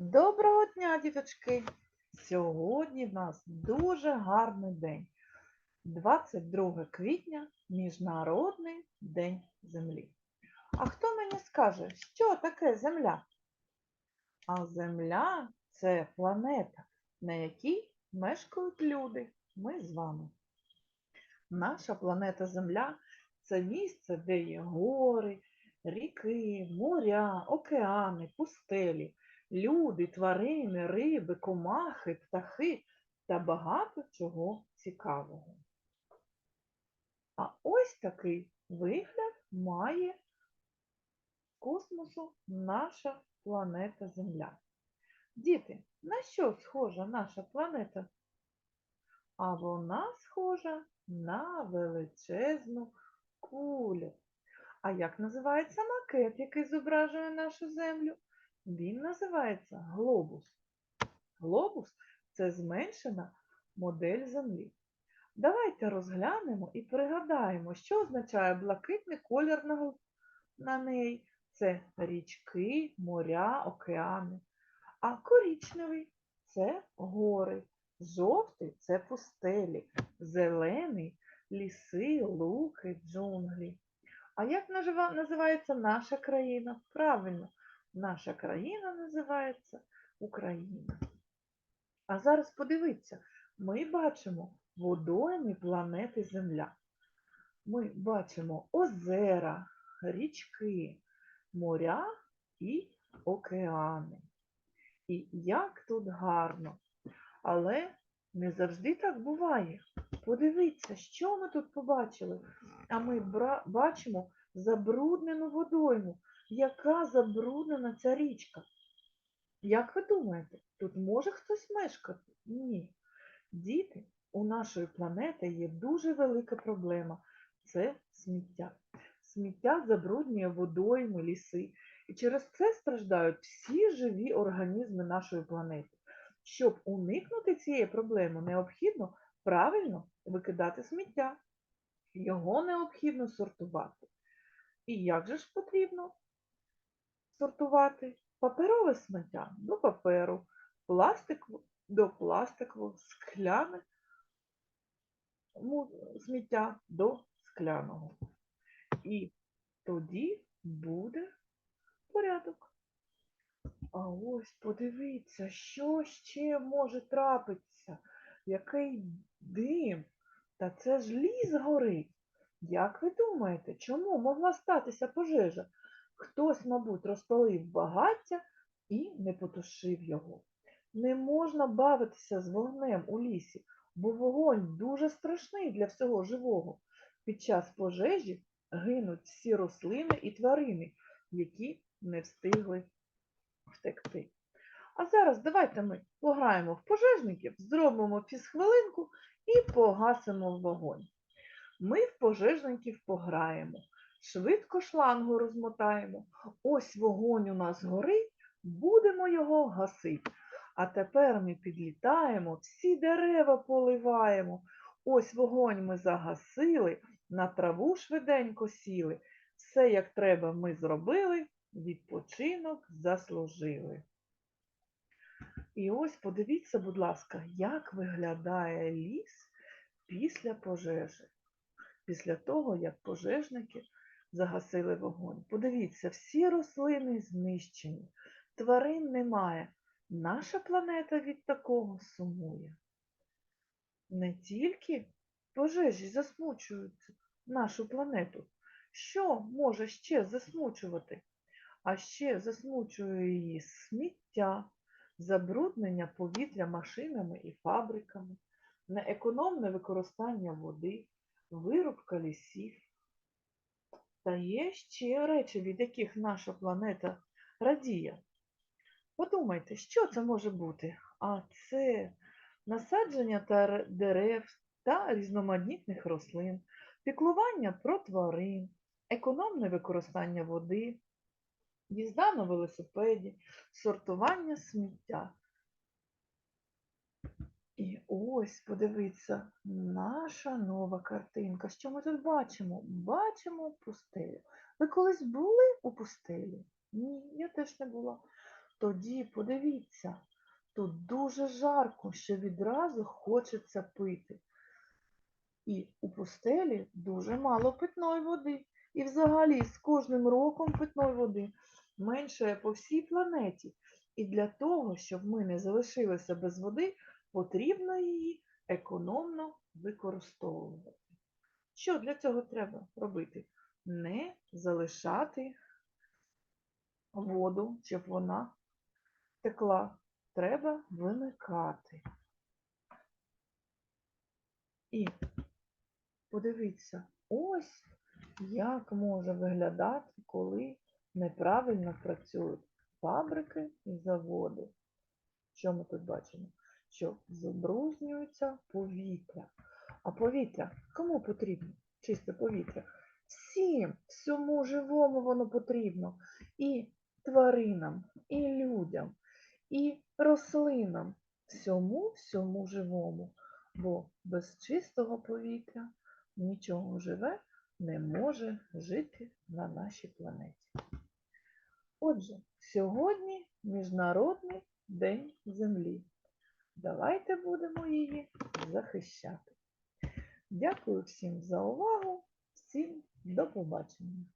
Доброго дня, діточки! Сьогодні в нас дуже гарний день. 22 квітня Міжнародний день Землі. А хто мені скаже, що таке Земля? А Земля це планета, на якій мешкають люди. Ми з вами. Наша планета Земля це місце, де є гори, ріки, моря, океани, пустелі люди, тварини, риби, комахи, птахи та багато чого цікавого. А ось такий вигляд має космосу наша планета Земля. Діти, на що схожа наша планета? А вона схожа на величезну кулю. А як називається макет, який зображує нашу землю? Він називається глобус. Глобус це зменшена модель Землі. Давайте розглянемо і пригадаємо, що означає блакитний колір на, неї. Це річки, моря, океани. А коричневий це гори, жовтий це пустелі, зелений ліси, луки, джунглі. А як називається наша країна? Правильно, Наша країна називається Україна. А зараз подивіться, ми бачимо водойми планети Земля. Ми бачимо озера, річки, моря і океани. І як тут гарно. Але не завжди так буває. Подивіться, що ми тут побачили. А ми бачимо забруднену водойму. Яка забруднена ця річка? Як ви думаєте, тут може хтось мешкати? Ні. Діти, у нашої планети є дуже велика проблема це сміття. Сміття забруднює водойми, ліси. І через це страждають всі живі організми нашої планети. Щоб уникнути цієї проблеми, необхідно правильно викидати сміття. Його необхідно сортувати. І як же ж потрібно сортувати паперове сміття до паперу, пластик до пластикового, скляне сміття до скляного. І тоді буде порядок. А ось подивіться, що ще може трапитися, який дим. Та це ж ліс горить. Як ви думаєте, чому могла статися пожежа? Хтось, мабуть, розпалив багаття і не потушив його. Не можна бавитися з вогнем у лісі, бо вогонь дуже страшний для всього живого. Під час пожежі гинуть всі рослини і тварини, які не встигли втекти. А зараз давайте ми пограємо в пожежників, зробимо фізхвилинку і погасимо вогонь. Ми в пожежників пограємо. Швидко шлангу розмотаємо. Ось вогонь у нас горить, будемо його гасити. А тепер ми підлітаємо, всі дерева поливаємо. Ось вогонь ми загасили, на траву швиденько сіли. Все, як треба, ми зробили, відпочинок заслужили. І ось подивіться, будь ласка, як виглядає ліс після пожежі. Після того, як пожежники загасили вогонь. Подивіться, всі рослини знищені, тварин немає. Наша планета від такого сумує. Не тільки пожежі засмучують нашу планету. Що може ще засмучувати? А ще засмучує її сміття, забруднення повітря машинами і фабриками, неекономне використання води, вирубка лісів. Та є ще речі, від яких наша планета радіє. Подумайте, що це може бути? А це насадження та дерев та різноманітних рослин, піклування про тварин, економне використання води, їзда на велосипеді, сортування сміття. І ось, подивіться, наша нова картинка. Що ми тут бачимо? Бачимо пустелю. Ви колись були у пустелі? Ні, я теж не була. тоді подивіться, тут дуже жарко, що відразу хочеться пити. І у пустелі дуже мало питної води. І взагалі з кожним роком питної води меншає по всій планеті. І для того, щоб ми не залишилися без води, потрібно її економно використовувати. Що для цього треба робити? Не залишати воду, щоб вона текла. Треба вимикати. І подивіться, ось як може виглядати, коли неправильно працюють фабрики і заводи. Що ми тут бачимо? Що забруднюється повітря. А повітря кому потрібно? Чисте повітря. Всім, всьому живому воно потрібно. І тваринам, і людям, і рослинам. Всьому, всьому живому. Бо без чистого повітря нічого живе не може жити на нашій планеті. Отже, сьогодні Міжнародний день Землі. Давайте будемо її захищати. Дякую всім за увагу, всім до побачення.